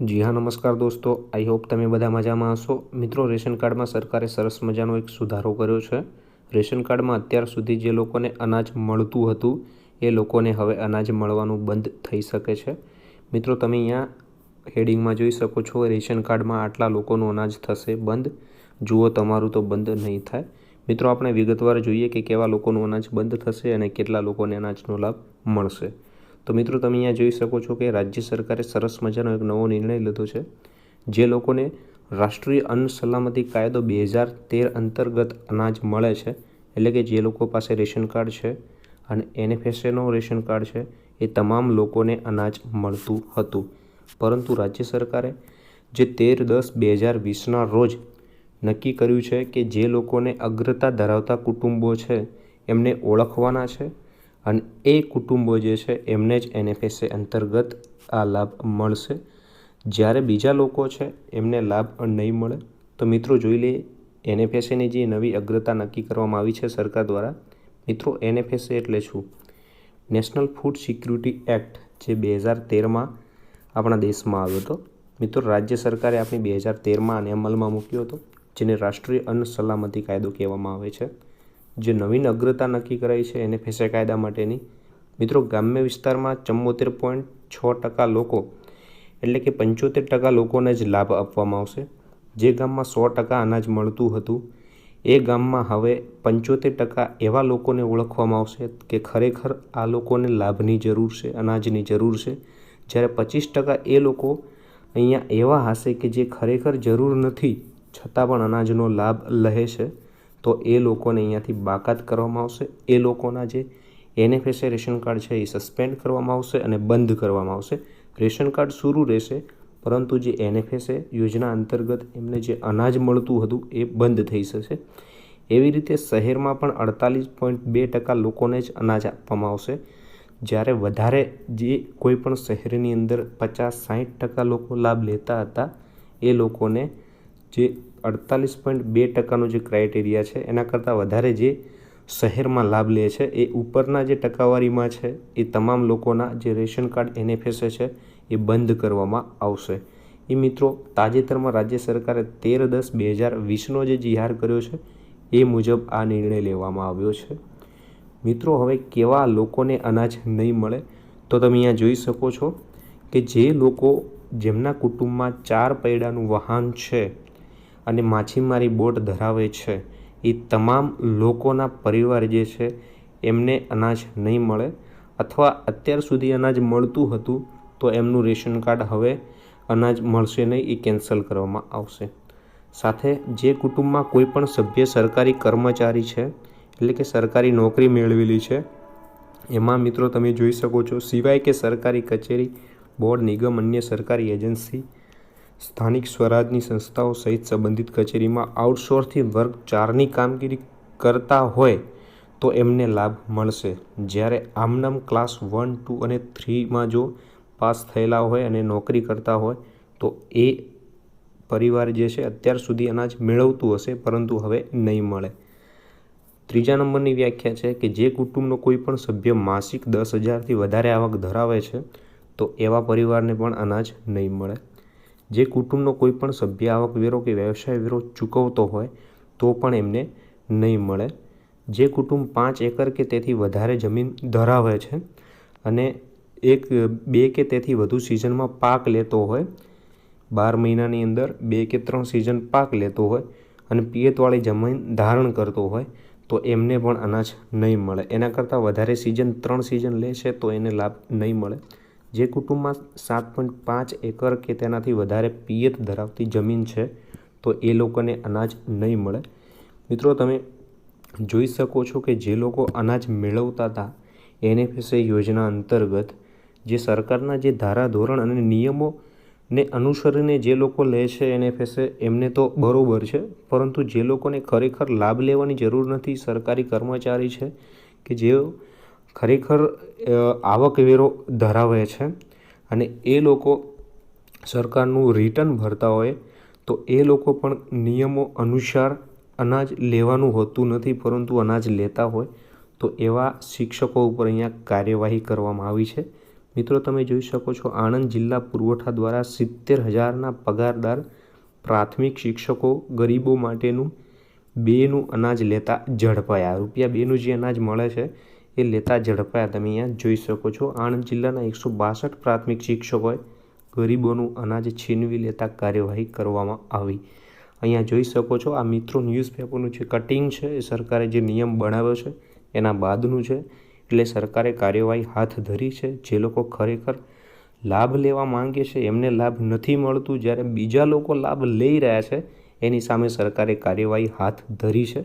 જી હા, નમસ્કાર દોસ્તો. આઈ હોપ તમે બધા મજામાં હશો. મિત્રો, રેશન કાર્ડમાં સરકારે સરસ મજાનો એક સુધારો કર્યો છે. રેશન કાર્ડમાં અત્યાર સુધી જે લોકોને અનાજ મળતું હતું, એ લોકોને હવે અનાજ મળવાનું બંધ થઈ શકે છે. મિત્રો, તમે અહીંયા હેડિંગમાં જોઈ શકો છો, રેશન કાર્ડમાં આટલા લોકોનું અનાજ થશે બંધ. જુઓ, તમારું તો બંધ નહીં થાય. મિત્રો, આપણે વિગતવાર જોઈએ કે કેવા લોકોનું અનાજ બંધ થશે અને કેટલા લોકોને અનાજનો લાભ મળશે. તો મિત્રો, તમે અહીંયા જોઈ શકો છો કે રાજ્ય સરકારે સરસ મજાનો એક નવો નિર્ણય લીધો છે, જે લોકોને રાષ્ટ્રીય અન્ન સલામતી કાયદો બે હજાર તેર અંતર્ગત અનાજ મળે છે. એટલે કે જે લોકો પાસે રેશન કાર્ડ છે અને એનએફએસએનો રેશન કાર્ડ છે, એ તમામ લોકોને અનાજ મળતું હતું. પરંતુ રાજ્ય સરકારે જે તેર દસ બે હજાર વીસના રોજ નક્કી કર્યું છે કે જે લોકોને અગ્રતા ધરાવતા કુટુંબો છે, એમને ઓળખવાના છે અને એ કુટુંબો જે છે, એમને જ એનએફએસએ અંતર્ગત આ લાભ મળશે. જ્યારે બીજા લોકો છે, એમને લાભ નહીં મળે. તો મિત્રો જોઈ લઈએ, એનએફએસએની જે નવી અગ્રતા નક્કી કરવામાં આવી છે સરકાર દ્વારા. મિત્રો, એનએફએસએ એટલે શું? નેશનલ ફૂડ સિક્યુરિટી એક્ટ, જે બે હજાર તેરમાં આપણા દેશમાં આવ્યો હતો. મિત્રો, રાજ્ય સરકારે આપણી બે હજાર તેરમાં આને અમલમાં મૂક્યો હતો, જેને રાષ્ટ્રીય અન્ન સલામતી કાયદો કહેવામાં આવે છે. જે નવીન અગ્રતા નક્કી કરાઈ છે એને ફેસે કાયદા માટેની. મિત્રો, ગ્રામ્ય વિસ્તારમાં ચુમ્મોતેર પોઈન્ટ છ ટકા લોકો, એટલે કે પંચોતેર ટકા લોકોને જ લાભ આપવામાં આવશે. જે ગામમાં સો ટકા અનાજ મળતું હતું, એ ગામમાં હવે પંચોતેર ટકા એવા લોકોને ઓળખવામાં આવશે કે ખરેખર આ લોકોને લાભની જરૂર છે, અનાજની જરૂર છે. જ્યારે પચીસ ટકા એ લોકો અહીંયા એવા હશે કે જે ખરેખર જરૂર નથી, છતાં પણ અનાજનો લાભ લે છે. તો એ લોકોને અહીંયાથી બાકાત કરવામાં આવશે. એ લોકોના જે એનએફએસએ રેશન કાર્ડ છે, એ સસ્પેન્ડ કરવામાં આવશે અને બંધ કરવામાં આવશે. રેશન કાર્ડ શરૂ રહેશે, પરંતુ જે એનએફએસએ યોજના અંતર્ગત એમને જે અનાજ મળતું હતું, એ બંધ થઈ જશે. એવી રીતે શહેરમાં પણ અડતાલીસ પોઈન્ટ બે ટકા લોકોને જ અનાજ આપવામાં આવશે. જ્યારે વધારે જે કોઈ પણ શહેરની અંદર પચાસ સાઠ ટકા લોકો લાભ લેતા હતા, એ લોકોને જે અડતાલીસ પોઈન્ટ બે ટકાનો જે ક્રાઇટેરિયા છે, એના કરતાં વધારે જે શહેરમાં લાભ લે છે, એ ઉપરના જે ટકાવારીમાં છે, એ તમામ લોકોના જે રેશન કાર્ડ એનએફએસએ છે, એ બંધ કરવામાં આવશે. એ મિત્રો, તાજેતરમાં રાજ્ય સરકારે તેર દસ બે હજાર વીસનો જે જાહેર કર્યો છે, એ મુજબ આ નિર્ણય લેવામાં આવ્યો છે. મિત્રો, હવે કેવા લોકોને અનાજ નહીં મળે, તો તમે અહીંયા જોઈ શકો છો કે જે લોકો જેમના કુટુંબમાં ચાર પૈડાનું વાહન છે અને માછીમારી બોટ ધરાવે છે. એ તમામ લોકોના પરિવાર જે છે, એમને અનાજ નહીં મળે અથવા અત્યાર સુધી અનાજ મળતું હતું તો એમનું રેશન કાર્ડ હવે અનાજ મળશે નહીં એ કેન્સલ કરવામાં આવશે. સાથે જે કુટુંબમાં કોઈ પણ સભ્ય સરકારી કર્મચારી છે, એટલે કે સરકારી નોકરી મેળવેલી છે, એમાં મિત્રો તમે જોઈ શકો છો, સિવાય કે સરકારી કચેરી, બોર્ડ, નિગમ, અન્ય સરકારી એજન્સી સ્થાનિક સ્વરાજની સંસ્થાઓ સહિત સંબંધિત કચેરીમાં આઉટસોર્સથી વર્ગ ચારની કામગીરી કરતા હોય તો એમને લાભ મળશે. જ્યારે આમનામ ક્લાસ વન, ટુ અને થ્રીમાં જો પાસ થયેલા હોય અને નોકરી કરતા હોય, તો એ પરિવાર જે છે અત્યાર સુધી અનાજ મેળવતું હશે, પરંતુ હવે નહીં મળે. ત્રીજા નંબરની વ્યાખ્યા છે કે જે કુટુંબનો કોઈ પણ સભ્ય માસિક દસ હજારથી વધારે આવક ધરાવે છે, તો એવા પરિવારને પણ અનાજ નહીં મળે. જે કુટુંબનો કોઈ પણ સભ્ય, આવકવેરો કે વ્યવસાય વેરો ચૂકવતો હોય, તો પણ એમને નહીં મળે. જે કુટુંબ પાંચ એકર કે તેથી વધારે જમીન ધરાવે છે અને એક, બે કે તેથી વધુ સિઝનમાં પાક લેતો હોય, બાર મહિનાની અંદર બે કે ત્રણ સિઝન પાક લેતો હોય અને પિયતવાળી જમીન ધારણ કરતો હોય, તો એમને પણ અનાજ નહીં મળે. એના કરતાં વધારે સિઝન, ત્રણ સિઝન લે છે, તો એને લાભ નહીં મળે. જે કુટુંબમાં સાત પોઈન્ટ પાંચ એકર કે તેનાથી વધારે પિયત ધરાવતી જમીન છે, તો એ લોકોને અનાજ નહીં મળે. મિત્રો, તમે જોઈ શકો છો કે જે લોકો અનાજ મેળવતા હતા, એનએફએસએ યોજના અંતર્ગત, જે સરકારના જે ધારા ધોરણ અને નિયમો ને અનુસરીને જે લોકો લે છે એનએફએસએ, એમને તો બરાબર છે, પરંતુ જે લોકોને ખરેખર લાભ લેવાની જરૂર નથી, સરકારી કર્મચારી છે કે જેઓ ખરેખર આવકવેરો ધરાવે છે અને એ લોકો સરકારનું રિટર્ન ભરતા હોય તો એ લોકો પણ નિયમો અનુસાર અનાજ લેવાનું હોતું નથી, પરંતુ અનાજ લેતા હોય તો એવા શિક્ષકો ઉપર અહીંયા કાર્યવાહી કરવામાં આવી છે. મિત્રો, તમે જોઈ શકો છો આણંદ જિલ્લા પુરવઠા દ્વારા સિત્તેર હજારના પગારદાર પ્રાથમિક શિક્ષકો ગરીબો માટેનું બેનું અનાજ લેતા ઝડપાયા. રૂપિયા બેનું જે અનાજ મળે છે એ લેતા ઝડપાયા. તમે અહીંયા જોઈ શકો છો, આણંદ જિલ્લાના એકસો બાસઠ પ્રાથમિક શિક્ષકોએ ગરીબોનું અનાજ છીનવી લેતા કાર્યવાહી કરવામાં આવી. અહીંયા જોઈ શકો છો, આ મિત્રો ન્યૂઝપેપરનું જે કટિંગ છે, એ સરકારે જે નિયમ બનાવ્યો છે, એના બાદનું છે. એટલે સરકારે કાર્યવાહી હાથ ધરી છે. જે લોકો ખરેખર લાભ લેવા માંગે છે, એમને લાભ નથી મળતું. જ્યારે બીજા લોકો લાભ લઈ રહ્યા છે, એની સામે સરકારે કાર્યવાહી હાથ ધરી છે.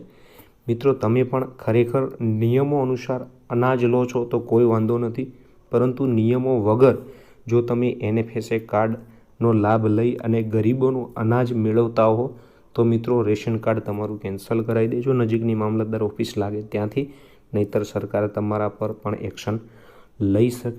મિત્રો, તમે પણ ખરેખર નિયમો અનુસાર અનાજ લો છો તો કોઈ વાંધો નથી. પરંતુ નિયમો વગર જો તમે એનએફએસએ કાર્ડનો લાભ લઈ અને ગરીબોનું અનાજ મેળવતા હો, તો મિત્રો, રેશન કાર્ડ તમારું કેન્સલ કરાવી દેજો. નજીકની મામલતદાર ઓફિસ લાગે ત્યાંથી, નહીંતર સરકાર તમારા પર પણ એક્શન લઈ શકે.